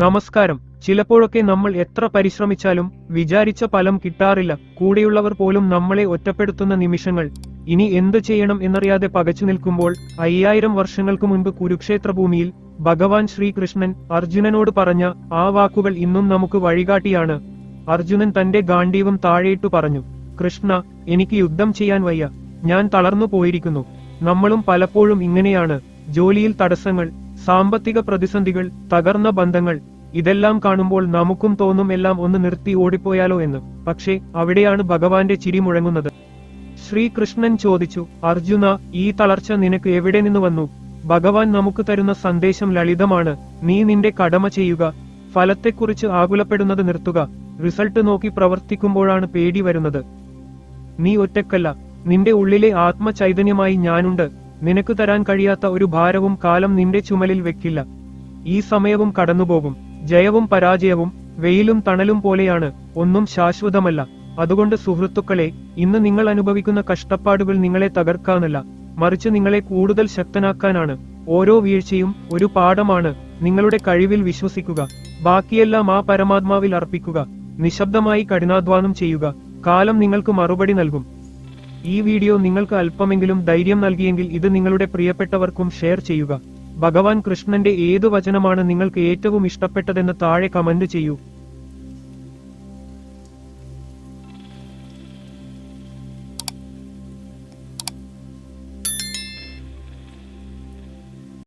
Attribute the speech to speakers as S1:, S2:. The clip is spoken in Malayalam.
S1: നമസ്കാരം. ചിലപ്പോഴൊക്കെ നമ്മൾ എത്ര പരിശ്രമിച്ചാലും വിചാരിച്ച ഫലം കിട്ടാറില്ല. കൂടെയുള്ളവർ പോലും നമ്മളെ ഒറ്റപ്പെടുത്തുന്ന നിമിഷങ്ങൾ. ഇനി എന്തു ചെയ്യണം എന്നറിയാതെ പകച്ചു നിൽക്കുമ്പോൾ അയ്യായിരം വർഷങ്ങൾക്ക് മുൻപ് കുരുക്ഷേത്ര ഭൂമിയിൽ ഭഗവാൻ ശ്രീകൃഷ്ണൻ അർജുനനോട് പറഞ്ഞ ആ വാക്കുകൾ ഇന്നും നമുക്ക് വഴികാട്ടിയാണ്. അർജുനൻ തന്റെ ഗാണ്ഡീവം താഴെയിട്ടു പറഞ്ഞു കൃഷ്ണ എനിക്ക് യുദ്ധം ചെയ്യാൻ വയ്യ. ഞാൻ തളർന്നു പോയിരിക്കുന്നു. നമ്മളും പലപ്പോഴും ഇങ്ങനെയാണ്. ജോലിയിൽ തടസ്സങ്ങൾ സാമ്പത്തിക പ്രതിസന്ധികൾ തകർന്ന ബന്ധങ്ങൾ ഇതെല്ലാം കാണുമ്പോൾ നമുക്കും തോന്നും എല്ലാം ഒന്ന് നിർത്തി ഓടിപ്പോയാലോ എന്ന്. പക്ഷേ അവിടെയാണ് ഭഗവാന്റെ ചിരി മുഴങ്ങുന്നത്. ശ്രീകൃഷ്ണൻ ചോദിച്ചു അർജുന ഈ തളർച്ച നിനക്ക് എവിടെ നിന്ന് വന്നു? ഭഗവാൻ നമുക്ക് തരുന്ന സന്ദേശം ലളിതമാണ്. നീ നിന്റെ കടമ ചെയ്യുക. ഫലത്തെക്കുറിച്ച് ആകുലപ്പെടുന്നത് നിർത്തുക. റിസൾട്ട് നോക്കി പ്രവർത്തിക്കുമ്പോഴാണ് പേടി വരുന്നത്. നീ ഒറ്റക്കല്ല. നിന്റെ ഉള്ളിലെ ആത്മചൈതന്യമായി ഞാനുണ്ട്. നിനക്ക് തരാൻ കഴിയാത്ത ഒരു ഭാരവും കാലം നിന്റെ ചുമലിൽ വെക്കില്ല. ഈ സമയവും കടന്നുപോകും. ജയവും പരാജയവും വെയിലും തണലും പോലെയാണ് ഒന്നും ശാശ്വതമല്ല. അതുകൊണ്ട് സുഹൃത്തുക്കളെ ഇന്ന് നിങ്ങൾ അനുഭവിക്കുന്ന കഷ്ടപ്പാടുകൾ നിങ്ങളെ തകർക്കാനല്ല മറിച്ച് നിങ്ങളെ കൂടുതൽ ശക്തനാക്കാനാണ്. ഓരോ വീഴ്ചയും ഒരു പാഠമാണ് നിങ്ങളുടെ കഴിവിൽ വിശ്വസിക്കുക. ബാക്കിയെല്ലാം ആ പരമാത്മാവിൽ അർപ്പിക്കുക. നിശബ്ദമായി കഠിനാധ്വാനം ചെയ്യുക. കാലം നിങ്ങൾക്ക് മറുപടി നൽകും. ഈ വീഡിയോ നിങ്ങൾക്ക് അല്പമെങ്കിലും ധൈര്യം നൽകിയെങ്കിൽ ഇത് നിങ്ങളുടെ പ്രിയപ്പെട്ടവർക്കും ഷെയർ ചെയ്യുക. ഭഗവാൻ കൃഷ്ണന്റെ ഏതു വചനമാണ് നിങ്ങൾക്ക് ഏറ്റവും ഇഷ്ടപ്പെട്ടതെന്ന് താഴെ കമന്റ് ചെയ്യൂ.